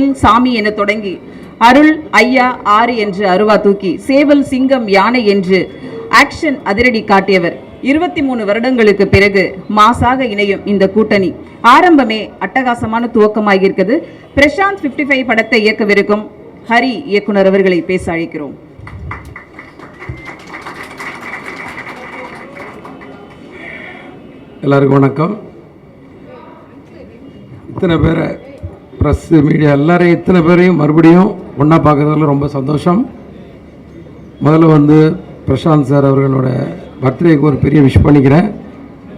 சாமி என தொடங்கி அருள் ஐயா ஆறு என்று அருவா தூக்கி சேவல் சிங்கம் யானை என்று ஆக்ஷன் அதிரடி காட்டியவர். இருபத்தி மூணு வருடங்களுக்கு பிறகு மாசாக இணையும் இந்த கூட்டணி. ஆரம்பமே அட்டகாசமான துவக்கமாக இருக்குது பிரசாந்த் 55 ஃபைவ் படத்தை இயக்கவிருக்கும் ஹரி இயக்குனர் அவர்களை பேச அழைக்கிறோம். எல்லாருக்கும் வணக்கம். இத்தனை பேரை ப்ரெஸ் மீடியா எல்லாரையும் இத்தனை பேரையும் மறுபடியும் ஒன்றா பார்க்குறதுல ரொம்ப சந்தோஷம். முதல்ல வந்து பிரசாந்த் சார் அவர்களோட பர்த்டேக்கு ஒரு பெரிய விஷ் பண்ணிக்கிறேன்.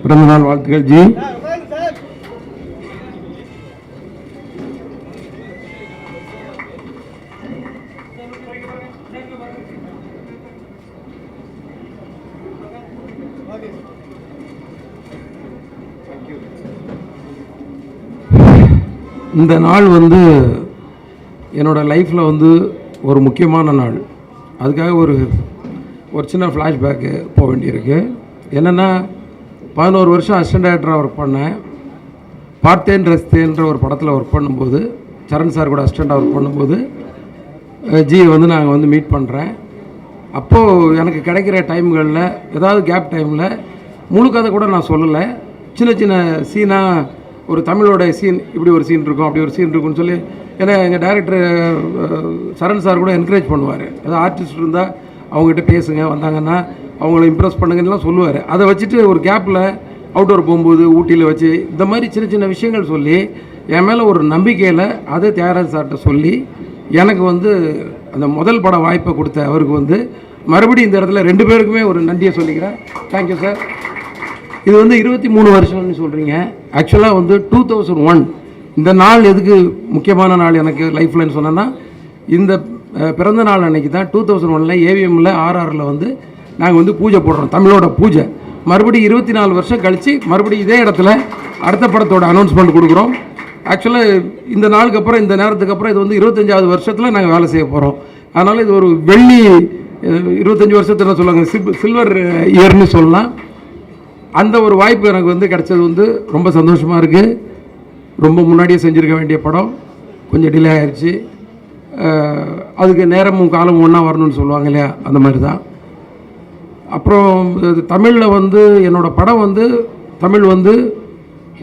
பிறந்தநாள் வாழ்த்துக்கள் ஜி. இந்த நாள் வந்து என்னோட லைஃப்பில் வந்து ஒரு முக்கியமான நாள். அதுக்காக ஒரு ஒரு சின்ன ஃப்ளாஷ்பேக்கு போக வேண்டியிருக்கு. என்னென்னா பதினோரு வருஷம் அசிஸ்டன்ட் டேரக்டராக ஒர்க் பண்ணேன். பார்த்தேன் ரஸ்தேன்ற ஒரு படத்தில் ஒர்க் பண்ணும்போது சரண் சார் கூட அசிஸ்டண்ட்டாக ஒர்க் பண்ணும்போது ஜி ஜியை வந்து நாங்கள் வந்து மீட் பண்ணுறேன் அப்போது எனக்கு கிடைக்கிற டைம்களில் ஏதாவது கேப் டைமில் முழு கதை கூட நான் சொல்லலை. சின்ன சின்ன சீனாக ஒரு தமிழோட சீன் இப்படி ஒரு சீன் இருக்கும் அப்படி ஒரு சீன் இருக்கும்னு சொல்லி ஏன்னா எங்கள் டேரக்டர் சரண் சார் கூட என்கரேஜ் பண்ணுவார். ஏதாவது ஆர்டிஸ்ட் இருந்தால் அவங்ககிட்ட பேசுங்க வந்தாங்கன்னா அவங்கள இம்ப்ரெஸ் பண்ணுங்கலாம் சொல்லுவார். அதை வச்சுட்டு ஒரு கேப்பில் அவுட்டோர் போகும்போது ஊட்டியில் வச்சு இந்த மாதிரி சின்ன சின்ன விஷயங்கள் சொல்லி என் மேலே ஒரு நம்பிக்கையில் அதை தியாகராஜ் சார்கிட்ட சொல்லி எனக்கு வந்து அந்த முதல் பட வாய்ப்பை கொடுத்த அவருக்கு வந்து மறுபடியும் இந்த இடத்துல ரெண்டு பேருக்குமே ஒரு நன்றியை சொல்லிக்கிறேன். தேங்க்யூ சார் இது வந்து இருபத்தி மூணு வருஷம்னு சொல்கிறீங்க ஆக்சுவலாக வந்து டூ தௌசண்ட் ஒன் இந்த நாள் எதுக்கு முக்கியமான நாள் எனக்கு லைஃப்லன்னு சொன்னேன்னா இந்த பிறந்த நாள் அன்னைக்கு தான் டூ தௌசண்ட் ஒனில் ஏவிஎம்மில் ஆர்ஆரில் வந்து நாங்கள் வந்து பூஜை போடுறோம் தமிழோட பூஜை. மறுபடியும் இருபத்தி நாலு வருஷம் கழித்து மறுபடியும் இதே இடத்துல அடுத்த படத்தோட அனௌன்ஸ்மெண்ட் கொடுக்குறோம். ஆக்சுவலாக இந்த நாளுக்கு அப்புறம் இந்த நேரத்துக்கு அப்புறம் இது வந்து இருபத்தஞ்சாவது வருஷத்தில் நாங்கள் வேலை செய்ய போகிறோம் அதனால் இது ஒரு வெள்ளி இருபத்தஞ்சி வருஷத்தில் என்ன சொல்லுவாங்க சில்வர் இயர்னு சொல்லலாம். அந்த ஒரு வாய்ப்பு எனக்கு வந்து கிடைச்சது வந்து ரொம்ப சந்தோஷமாக இருக்குது ரொம்ப முன்னாடியே செஞ்சுருக்க வேண்டிய படம். கொஞ்சம் டிலே ஆயிடுச்சு அதுக்கு நேரமும் காலமும் ஒன்றா வரணும்னு சொல்லுவாங்க இல்லையா? அந்த மாதிரி தான் அப்புறம் தமிழில் வந்து என்னோடய படம் வந்து தமிழ் வந்து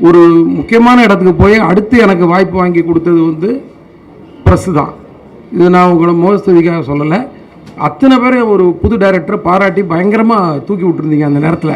ஒரு முக்கியமான இடத்துக்கு போய் அடுத்து எனக்கு வாய்ப்பு வாங்கி கொடுத்தது வந்து ப்ரெஸ்ஸு தான் இது நான் உங்களை மோகஸ்துதிக்காக சொல்லலை. அத்தனை பேரும் ஒரு புது டைரக்டரை பாராட்டி பயங்கரமாக தூக்கி விட்டுருந்தீங்க அந்த நேரத்தில்.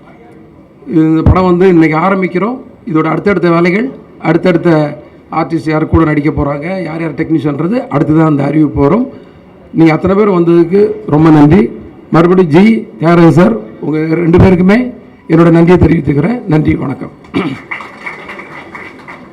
இந்த படம் வந்து இன்றைக்கி ஆரம்பிக்கிறோம். இதோட அடுத்தடுத்த வேலைகள் அடுத்தடுத்த ஆர்டிஸ்ட் யார் கூட நடிக்க போகிறாங்க யார் யார் டெக்னீஷியன்றது அடுத்து தான் அந்த அறிவு போகிறோம் நீங்கள் அத்தனை பேர் வந்ததுக்கு ரொம்ப நன்றி. மறுபடியும் ஜி தியாகராஜ் சார் உங்கள் ரெண்டு பேருக்குமே என்னோடய நன்றியை தெரிவித்துக்கிறேன். நன்றி வணக்கம்.